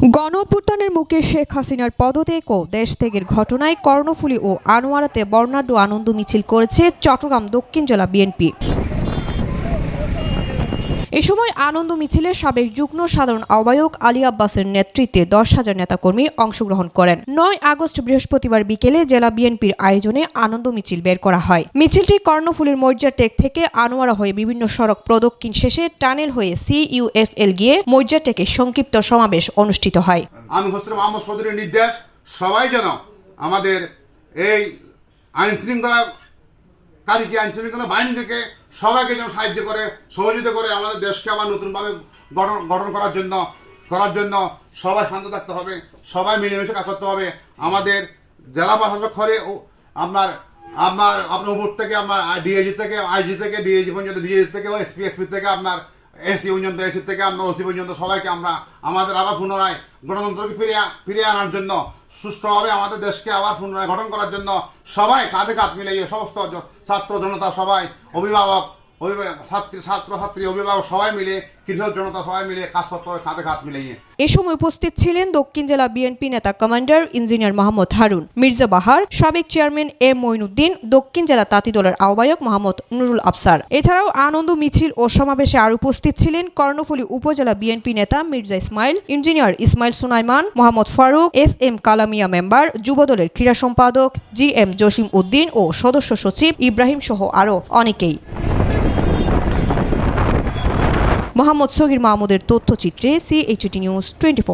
গণ মুখে শেখ হাসিনার পদত্যাগ ও দেশ ত্যাগের ঘটনায় কর্ণফুলী ও আনোয়ারাতে বর্ণাঢ্য আনন্দ মিছিল করেছে চট্টগ্রাম দক্ষিণ জেলা বিএনপি। এ সময় আনন্দ মিছিলে সাবেক যুগ্ম সাধারণ আহ্বায়ক আলী আব্বাসের নেতৃত্বে দশ হাজার নেতাকর্মী অংশগ্রহণ করেন। নয় আগস্ট বৃহস্পতিবার বিকেলে জেলা বিএনপির আয়োজনে আনন্দ মিছিল বের করা হয়। মিছিলটি কর্ণফুলীর মৌজা টেক থেকে আনোয়ারা হয়ে বিভিন্ন সড়ক প্রদক্ষিণ শেষে টানেল হয়ে সিইউএফএল গিয়ে মৌজা টেকে সংক্ষিপ্ত সমাবেশ অনুষ্ঠিত হয়। আমি হোসেন মোহাম্মদ নির্দেশ। সবাই যেন আমাদের এই আইন শৃঙ্খলা কারীকে আইন শৃঙ্খলা বাহিনীদেরকে সবাইকে যেন সাহায্য করে, সহযোগিতা করে আমাদের দেশকে আবার নতুনভাবে গঠন গঠন করার জন্য করার জন্য সবাই শান্ত থাকতে হবে, সবাই মিলেমিশে কাজ করতে হবে। আমাদের জেলা প্রশাসক ও- আপনার আপনার আপনার উপর থেকে, আপনার ডিএজি থেকে আইজি থেকে ডিএজি পর্যন্ত ডিএজি থেকে এসপি এসপি থেকে আপনার এসি পর্যন্ত এসি থেকে আমরা ওসি পর্যন্ত সবাইকে আমরা, আমাদের আবার পুনরায় গণতন্ত্রকে ফিরিয়ে ফিরিয়ে আনার জন্য সুষ্ঠুভাবে আমাদের দেশকে আবার পুনরায় গঠন করার জন্য সবাই কাঁধে কাঁধ মিলিয়ে সমস্ত ছাত্র জনতা সবাই অভিভাবক অভিভাবক এ সময় উপস্থিত ছিলেন দক্ষিণ জেলা বিএনপি নেতা কমান্ডার ইঞ্জিনিয়ার মোহাম্মদ হারুন, মির্জা বাহার, সাবেক চেয়ারম্যান এম মঈনুদ্দিন, দক্ষিণ জেলা তাঁতি দলের আহ্বায়ক মোহাম্মদ নুরুল আফসার। এছাড়াও আনন্দ মিছিল ও সমাবেশে আর উপস্থিত ছিলেন কর্ণফুলী উপজেলা বিএনপি নেতা Mirza Ismail, engineer Ismail Sunaiman, Mohammad Faruk, S M Kalamia member, যুবদলের ক্রীড়া সম্পাদক, জি এম জসিম উদ্দিন ও সদস্য সচিব ইব্রাহিম সহ আরও অনেকেই। মোহাম্মদ সহির মাহমুদের তথ্যচিত্রে সিএইচটি নিউজ টোয়েন্টি